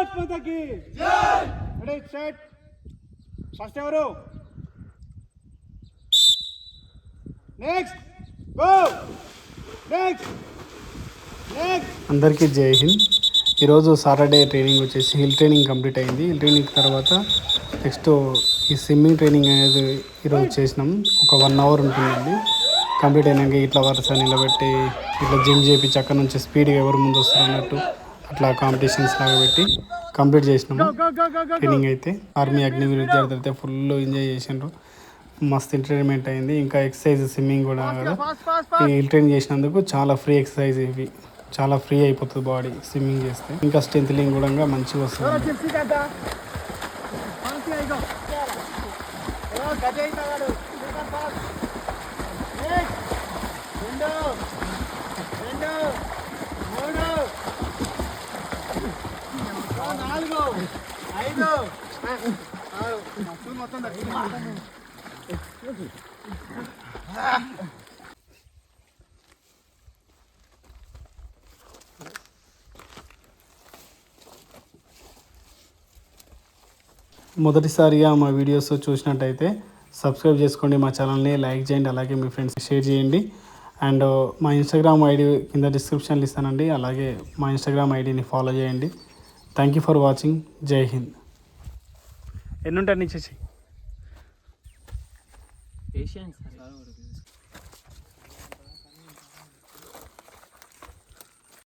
భారత్ మాతకి. Set first ఎవరు? Next go next అందరికీ జై హింద్. ఈరోజు సాటర్డే ట్రైనింగ్ వచ్చేసి హిల్ ట్రైనింగ్ కంప్లీట్ అయింది. హిల్ ట్రైనింగ్ తర్వాత నెక్స్ట్ ఈ స్విమ్మింగ్ ట్రైనింగ్ అనేది ఈరోజు చేసినాం. ఒక వన్ అవర్ ఉంటుందండి. కంప్లీట్ అయినాక ఇట్లా వరుస నిలబెట్టి ఇట్లా జిమ్ చేపించి అక్కడ నుంచి స్పీడ్గా ఎవరు ముందు వస్తారు అన్నట్టు అట్లా కాంపిటీషన్స్ లాగా పెట్టి కంప్లీట్ చేసినాము. ట్రైనింగ్ అయితే ఆర్మీ అగ్నివీర్ విద్యార్థులు అయితే ఫుల్ ఎంజాయ్ చేసిండ్రు. మస్తు ఎంటర్టైన్మెంట్ అయింది. ఇంకా ఎక్సర్సైజ్ స్విమ్మింగ్ కూడా హిల్ ట్రైన్ చేసినందుకు చాలా ఫ్రీ ఎక్సర్సైజ్ ఇవి. చాలా ఫ్రీ అయిపోతుంది బాడీ స్విమ్మింగ్ చేస్తే. ఇంకా స్ట్రెంత్ లింగ్ కూడా మంచిగా వస్తుంది. గజే నాలుగు. ఐదు. మొత్తం మొదటిసారిగా మా వీడియోస్ చూసినట్టయితే సబ్స్క్రైబ్ చేసుకోండి మా ఛానల్ని లైక్ చేయండి అలాగే మీ ఫ్రెండ్స్ షేర్ చేయండి. అండ్ uh, మా ఇన్స్టాగ్రామ్ ఐడి కింద డిస్క్రిప్షన్లు ఇస్తానండి అలాగే మా ఇన్స్టాగ్రామ్ ఐడిని ఫాలో చేయండి. థ్యాంక్ యూ ఫర్ వాచింగ్ జై హింద్ ఎన్నుంటారు చేసి? Asian sir